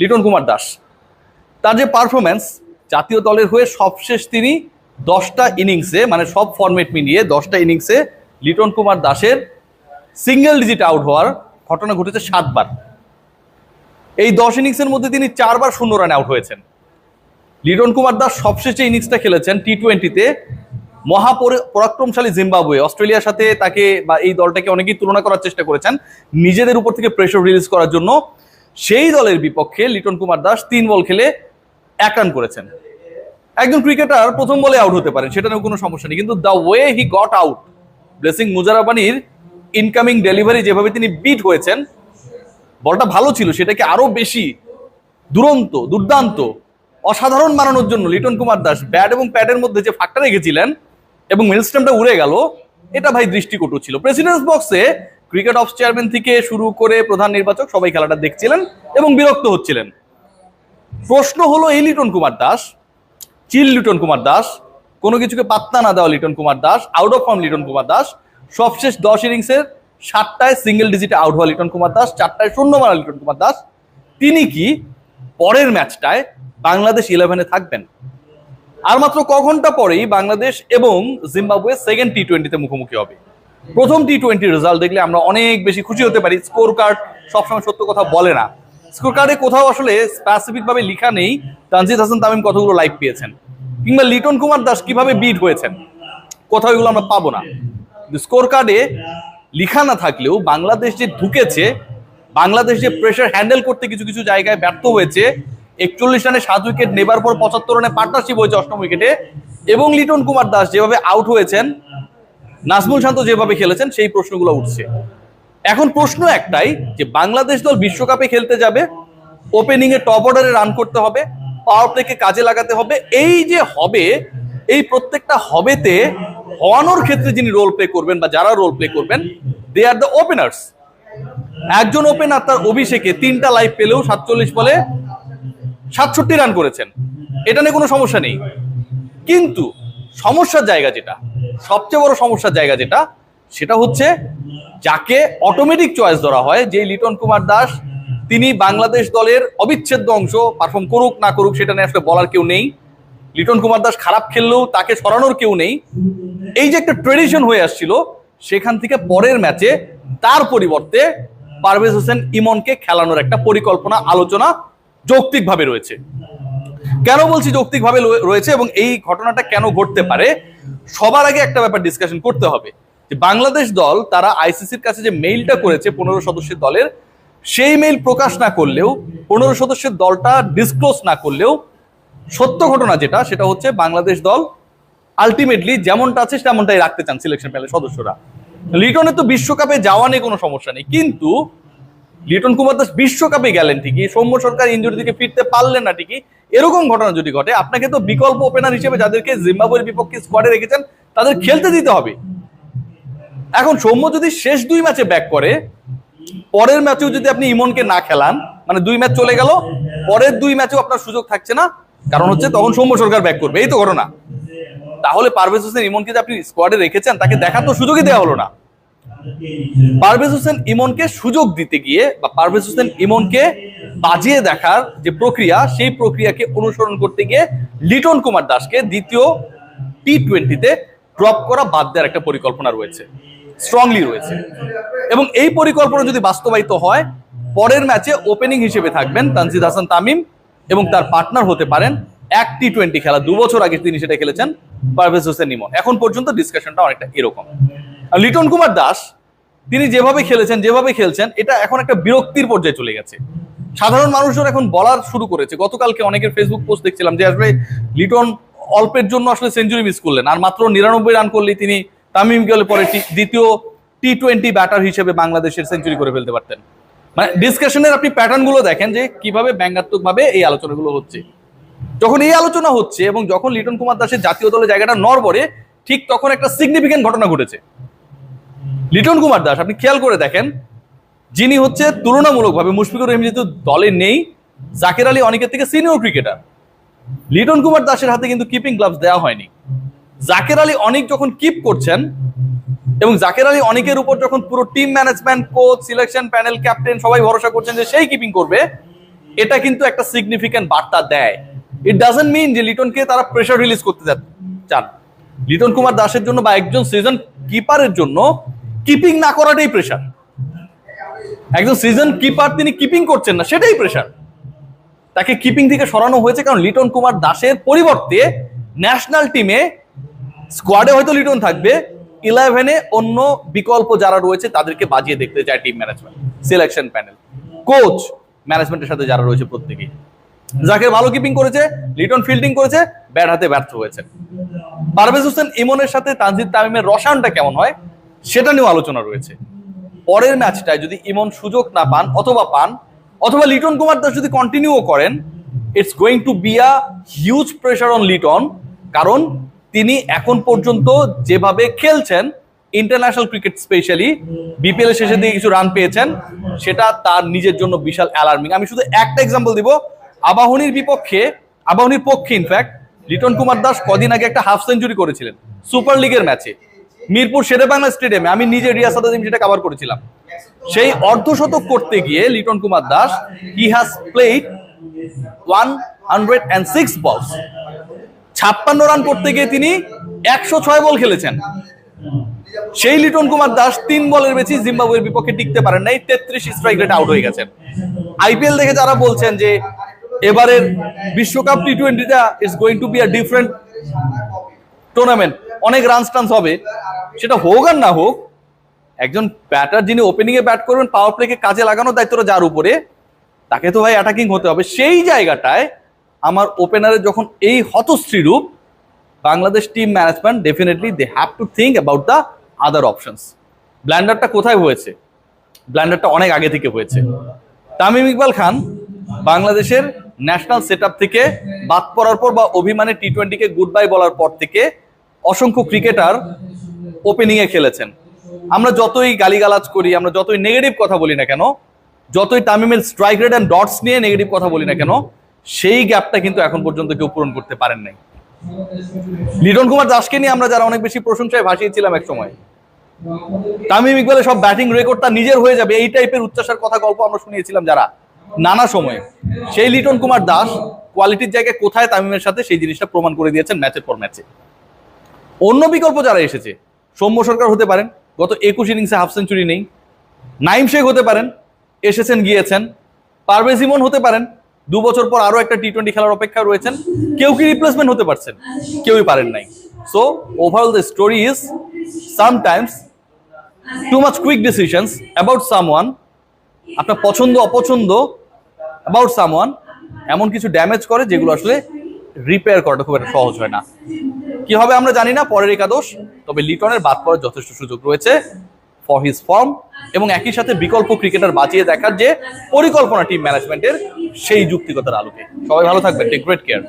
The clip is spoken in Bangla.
লিটন কুমার দাস। তার যে পারফরমেন্স জাতীয় দলের হয়ে সবশেষ তিনি দশটা ইনিংসে মানে সব ফরম্যাট মিলিয়ে দশটা ইনিংসে লিটন কুমার দাসের সিঙ্গেল ডিজিট আউট হওয়ার ঘটনা ঘটেছে সাতবার। এই দশ ইনিংসের মধ্যে তিনি চারবার শূন্য রানে আউট হয়েছেন। লিটন কুমার দাস সবশেষে ইনিংসটা খেলেছেন টি টোয়েন্টিতে মহাপরাক্রমশালী জিম্বাবুয়ে, অস্ট্রেলিয়ার সাথে তাকে বা এই দলটাকে অনেকেই তুলনা করার চেষ্টা করেছেন নিজেদের উপর থেকে প্রেশার রিলিজ করার জন্য। সেই দলের বিপক্ষে লিটন কুমার দাস তিন বল খেলে এক রান করেছেন। একজন ক্রিকেটার প্রথম বলে আউট হতে পারেন, সেটা কোনো সমস্যা নেই, কিন্তু the way he got out Blessing মুজারাবানির incoming delivery যেভাবে তিনি বিট হয়েছেন, বলটা ভালো ছিল, সেটাকে আরও বেশি দুরন্ত, দুর্দান্ত, অসাধারণ বানানোর জন্য লিটন কুমার দাস ব্যাট এবং প্যাডের মধ্যে যে ফাঁকটা রেখেছিলেন এবং মিলস্টেমটা উড়ে গেল, এটা ভাই দৃষ্টিকটু ছিল। প্রেসিডেন্স বক্সে ক্রিকেট অফ চেয়ারম্যান থেকে শুরু করে প্রধান নির্বাচক সবাই খেলাটা দেখছিলেন এবং বিরক্ত হচ্ছিলেন। প্রশ্ন হলো এই লিটন কুমার দাস, চিল লিটন কুমার দাস, কোনো কিছুকে পাত্তা না দেওয়া Liton Kumar Das out of form Liton Kumar Das, সবশেষ দশ ইনিংসের সাতটায় সিঙ্গেল ডিজিটে আউট হওয়া লিটন কুমার দাস, চারটায় শূন্য মারা লিটন কুমার দাস। তিনি কি পরের ম্যাচটায় বাংলাদেশ ইলেভেনে থাকবেন? আর মাত্র ক ঘণ্টা পরেই বাংলাদেশ এবং জিম্বাবুয়ে সেকেন্ড টি টোয়েন্টিতে মুখোমুখি হবে। প্রথম টি টোয়েন্টি রেজাল্ট দেখলে আমরা অনেক বেশি খুশি হতে পারি। স্কোর কার্ড সবসময় সত্য কথা বলে না। স্কোর কার্ডে কোথাও আসলে স্পেসিফিক ভাবে লেখা নেই। তানজিদ হাসান তামিম কতগুলো লাইভ পেয়েছেন? কিংবা লিটন কুমার দাস কীভাবে বিট হয়েছেন? কোথাও এগুলো আমরা পাবো না। স্কোর কার্ডে লিখা না থাকলেও বাংলাদেশ যে ঢুকেছে, বাংলাদেশ যে প্রেশার হ্যান্ডেল করতে কিছু কিছু জায়গায় ব্যর্থ হয়েছে, একচল্লিশ রানে সাত উইকেট নেবার পর পঁচাত্তর রানে পার্টনারশিপ হয়েছে অষ্টম উইকেটে এবং লিটন কুমার দাস যেভাবে আউট হয়েছেন নাজমুল শান্ত যেভাবে খেলেছেন, সেই প্রশ্নগুলো উঠছে। এখন প্রশ্ন একটাই, যে বাংলাদেশ দল বিশ্বকাপে খেলতে যাবে ওপেনিং এ টপ অর্ডারে রান করতে হবে পাওয়ার প্লেকে কাজে লাগাতে হবে, এই যে হবে, এই প্রত্যেকটা হবেতে হওয়ানোর ক্ষেত্রে যিনি রোল প্লে করবেন বা যারা রোল প্লে করবেন দে আর দ্য ওপেনার্স একজন ওপেনার তার অভিষেকে তিনটা লাইভ পেলেও সাতচল্লিশ বলে সাতষট্টি রান করেছেন। এটা নিয়ে কোনো সমস্যা নেই। কিন্তু সমস্যার জায়গা যেটা সবচেয়ে বড় সমস্যার জায়গা যেটা, সেটা হচ্ছে যাকে অটোমেটিক চয়েস ধরা হয় যে লিটন কুমার দাস, তিনি বাংলাদেশ দলের অবিচ্ছেদ্য অংশ পারফর্ম করুক না করুক, সেটা নিয়ে আসলে বলার কেউ নেই। লিটন কুমার দাস খারাপ খেললেও তাকে সরানোর কেউ নেই। এই যে একটা ট্রেডিশন হয়ে আসছিল, সেখান থেকে পরের ম্যাচে তার পরিবর্তে পারভেজ হোসেন ইমনকে খেলানোর একটা পরিকল্পনা, আলোচনা যৌক্তিকভাবে রয়েছে। কেন বলছি যৌক্তিকভাবে রয়েছে এবং এই ঘটনাটা কেন ঘটতে পারে? সবার আগে একটা ব্যাপার ডিসকাশন করতে হবে, যে বাংলাদেশ দল তারা আইসিসির কাছে যে মেইলটা করেছে পনেরো সদস্যের দলের, সেই মেইল প্রকাশ না করলেও, পনেরো সদস্যের দলটা ডিসক্লোজ না করলেও, সত্য ঘটনা যেটা, সেটা হচ্ছে বাংলাদেশ দল আলটিমেটলি যেমনটা আছে তেমনটাই রাখতে চান সিলেকশন প্যানেলের সদস্যরা। লিটনের তো বিশ্বকাপে যাওয়া নিয়ে কোনো সমস্যা নেই, কিন্তু লিটন কুমার দাস বিশ্বকাপে গেলেন ঠিকই, সৌম্য সরকার ইঞ্জুরি থেকে ফিরতে পারলেন না ঠিকই। এরকম ঘটনা যদি ঘটে, আপনাকে তো বিকল্প ওপেনার হিসেবে যাদেরকে জিম্বাবুয়ের বিপক্ষে স্কোয়াডে রেখেছেন, তাদের খেলতে দিতে হবে। এখন সৌম্য যদি শেষ দুই ম্যাচে ব্যাক করে, পরের ম্যাচেও যদি আপনি ইমনকে না খেলান মানে দুই ম্যাচ চলে গেল, পরের দুই ম্যাচেও আপনার সুযোগ থাকছে না, কারণ হচ্ছে তখন সৌম্য সরকার ব্যাক করবে, এই তো ঘটনা। তাহলে পারভেজ হোসেন ইমনকে যে আপনি স্কোয়াডে রেখেছেন, তাকে দেখার তো সুযোগই দেওয়া হলো না। পারভেজ হোসেন ইমনকে সুযোগ দিতে গিয়ে বা পারভেজ হোসেন ইমনকে বাজিয়ে দেখার যে প্রক্রিয়া, সেই প্রক্রিয়াকে অনুসরণ করতে গিয়ে লিটন কুমার দাসকে দ্বিতীয় টি টোয়েন্টিতে ড্রপ করা বাদ দেওয়ার একটা পরিকল্পনা রয়েছে স্ট্রংলি রয়েছে। এবং এই পরিকল্পনা যদি বাস্তবায়িত হয়, পরের ম্যাচে ওপেনিং হিসেবে থাকবেন তানজিদ হাসান তামিম এবং তার পার্টনার হতে পারেন এক টি টোয়েন্টি খেলা। দু বছর আগে তিনি সেটা খেলেছেন পারভেজ হোসেন ইমন। এখন পর্যন্ত ডিসকাশনটা অনেকটা এরকম। লিটন কুমার দাস, তিনি যেভাবে খেলেছেন, যেভাবে খেলছেন, এটা এখন একটা বিরক্তির পর্যায়ে চলে গেছে। সাধারণ মানুষজন এখন বলার শুরু করেছে। গতকালকে অনেকের ফেসবুক পোস্ট দেখছিলাম যে আসলে লিটন অল্পের জন্য আসলে সেঞ্চুরি মিস করলেন। আর মাত্র নিরানব্বই রান করলেই তিনি তামিম গেলে পরে দ্বিতীয় টি টোয়েন্টি ব্যাটার হিসেবে বাংলাদেশের সেঞ্চুরি করে ফেলতে পারতেন। মানে ডিসকাশনের আপনি প্যাটার্নগুলো দেখেন যে কীভাবে ব্যঙ্গাত্মক ভাবে এই আলোচনাগুলো হচ্ছে। যখন এই আলোচনা হচ্ছে এবং যখন লিটন কুমার দাসের জাতীয় দলের জায়গাটা নড়বড়ে, ঠিক তখন একটা সিগনিফিকেন্ট ঘটনা ঘটেছে। লিটন কুমার দাস, আপনি খেয়াল করে দেখেন, যিনি হচ্ছে তুলনামূলকভাবে মুশফিকুর রহিম যেহেতু দলে নেই, জাকের আলী অনেকের থেকে সিনিয়র ক্রিকেটার লিটন কুমার দাসের হাতে কিন্তু কিপিং গ্লাভস দেওয়া হয়নি। জাকের আলী অনেক যখন কিপ করছেন, এবং জাকের আলী অনেকের উপর যখন পুরো team management coach selection panel captain সবাই ভরসা করছেন যে সেই কিপিং করবে, এটা কিন্তু একটা সিগনিফিক্যান্ট বার্তা দেয়। ইট ডাজেন্ট মিন যে লিটনকে তারা প্রেশার রিলিজ করতে চান। লিটন কুমার দাসের জন্য বা একজন সিজন কিপারের জন্য কিপিং না করাটাই প্রেশার একজন সিজন কিপার তিনি কিপিং করছেন না, সেটাই প্রেশার তাকে কিপিং থেকে সরানো হয়েছে কারণ লিটন কুমার দাসের পরিবর্তে ন্যাশনাল টিমে স্কোয়াডে হয়তো লিটন থাকবে ইলেভেনে অন্য বিকল্প যারা রয়েছে তাদেরকে বাজিয়ে দেখতে চায় team management selection panel coach ম্যানেজমেন্টের সাথে যারা রয়েছে প্রত্যেকেই। জাকের ভালো কিপিং করেছে, লিটন ফিল্ডিং করেছে, ব্যাট হাতে ব্যর্থ হয়েছে। পারভেজ হোসেন ইমনের সাথে তানজিদ তামিমের রসায়নটা কেমন হয়? সেটা নিয়েও আলোচনা রয়েছে। পরের ম্যাচটায় যদি ইমন সুযোগ না পান অথবা পান, অথবা লিটন কুমার দাস যদি কন্টিনিউ করেন it's going to be a huge pressure on Liton, কারণ তিনি এখন পর্যন্ত যেভাবে খেলছেন ইন্টারন্যাশনাল ক্রিকেট স্পেশালি বিপিএল এর শেষের দিকে কিছু রান পেয়েছেন, সেটা তার নিজের জন্য বিশাল অ্যালার্মিং আমি শুধু একটা এক্সাম্পল দিব, আবাহনীর বিপক্ষে, আবাহনীর পক্ষে ইনফ্যাক্ট লিটন কুমার দাস কদিন আগে একটা হাফ সেঞ্চুরি করেছিলেন সুপার লিগের ম্যাচে মিরপুর শেরেবাংলা স্টেডিয়ামে আমি নিজে রিয়াসাদ আজিম সেটা কভার করেছিলাম। সেই অর্ধশতক করতে গিয়ে Liton Kumar Das he has played one hundred and six balls ছাপ্পান্ন রান করতে গিয়ে তিনি একশো ছয় বল খেলেছেন। সেই লিটন কুমার দাস তিন বলের বেশি জিম্বাবুয়ের বিপক্ষে টিকতে পারেন নাই, তেত্রিশ স্ট্রাইক রেটে আউট হয়ে গেছেন আইপিএল দেখে যারা বলছেন যে এবারের বিশ্বকাপ T টোয়েন্টিটা it's going to be a different tournament অনেক রান টান্স হবে। সেটা হোক আর না হোক, একজন ব্যাটার যিনি ওপেনিং এ ব্যাট করবেন পাওয়ার প্লেকে কাজে লাগানোর দায়িত্বটা যার উপরে, তাকে তো ভাই অ্যাটাকিং হতে হবে। সেই জায়গাটায় আমার ওপেনারের যখন এই হতশ্রী রূপ, Bangladesh team management definitely they have to think about the other options ব্ল্যান্ডারটা কোথায় হয়েছে? ব্ল্যান্ডারটা অনেক আগে থেকে হয়েছে। তামিম ইকবাল খান বাংলাদেশের ন্যাশনাল সেট থেকে বাদ পড়ার পর বা অভিমানে টি টোয়েন্টিকে গুড বাই বলার পর থেকে অসংখ্য ক্রিকেটার ওপেনিং এ খেলেছেন। আমরা যতই গালিগালাজ করি, আমরা যতই নেগেটিভ কথা বলি না কেন, যতই তামিমের স্ট্রাইক রেট অ্যান্ড ডটস নিয়ে নেগেটিভ কথা বলি না কেন, সেই গ্যাপটা কিন্তু এখন পর্যন্ত কেউ পূরণ করতে পারেন নাই। লিটন কুমার দাসকে নিয়ে আমরা যারা অনেক বেশি প্রশংসায় ভাসিয়েছিলাম এক সময়, তামিম ইকবালের সব ব্যাটিং রেকর্ড তার নিজের হয়ে যাবে, এই টাইপের উচ্চাসার কথা গল্প আমরা শুনিয়েছিলাম যারা, নানা সময়ে। সেই লিটন কুমার দাস কোয়ালিটির জায়গায় কোথায় তামিমের সাথে সেই জিনিসটা প্রমাণ করে দিয়েছেন ম্যাচের পর ম্যাচে অন্য বিকল্প যারা এসেছে সৌম্য সরকার হতে পারেন, গত একুশ ইনিংসে হাফ সেঞ্চুরি নেই। নাইম শেখ হতে পারেন, এসেছেন, গিয়েছেন। পারভেজ ইমন হতে পারেন, দু বছর পর আরও একটা টি টোয়েন্টি খেলার অপেক্ষা রয়েছেন। কেউ কি রিপ্লেসমেন্ট হতে পারছেন? কেউই পারেন নাই। So overall the story is sometimes too much quick decisions about someone আপনার পছন্দ, অপছন্দ অ্যাবাউট সামওয়ান এমন কিছু ড্যামেজ করে যেগুলো আসলে রিপেয়ার করাটা খুব একটা সহজ হয় না। কি হবে আমরা জানি না, পরের একাদশ। তবে লিটনের বাদ পড়ার যথেষ্ট সুযোগ রয়েছে ফর হিজ ফর্ম এবং একই সাথে বিকল্প ক্রিকেটার বাঁচিয়ে দেখার যে পরিকল্পনা টিম ম্যানেজমেন্টের সেই যুক্তিগতার আলোকে। সবাই ভালো থাকবেন। Take great care